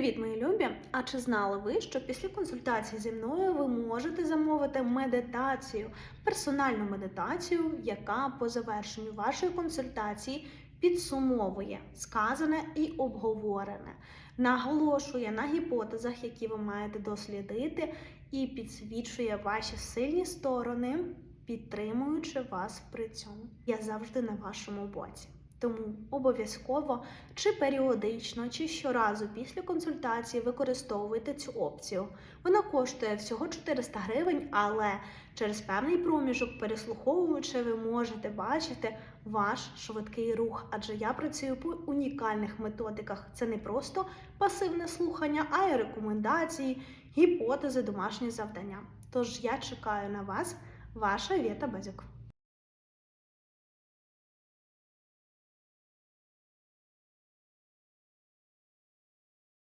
Привіт, мої любі! А чи знали ви, що після консультації зі мною ви можете замовити медитацію, персональну медитацію, яка по завершенню вашої консультації підсумовує сказане і обговорене, наголошує на гіпотезах, які ви маєте дослідити, і підсвічує ваші сильні сторони, підтримуючи вас при цьому. Я завжди на вашому боці. Тому обов'язково чи періодично, чи щоразу після консультації використовуйте цю опцію. Вона коштує всього 400 гривень, але через певний проміжок, переслуховуючи, ви можете бачити ваш швидкий рух. Адже я працюю по унікальних методиках. Це не просто пасивне слухання, а й рекомендації, гіпотези, домашні завдання. Тож я чекаю на вас, ваша Вєта Базюк.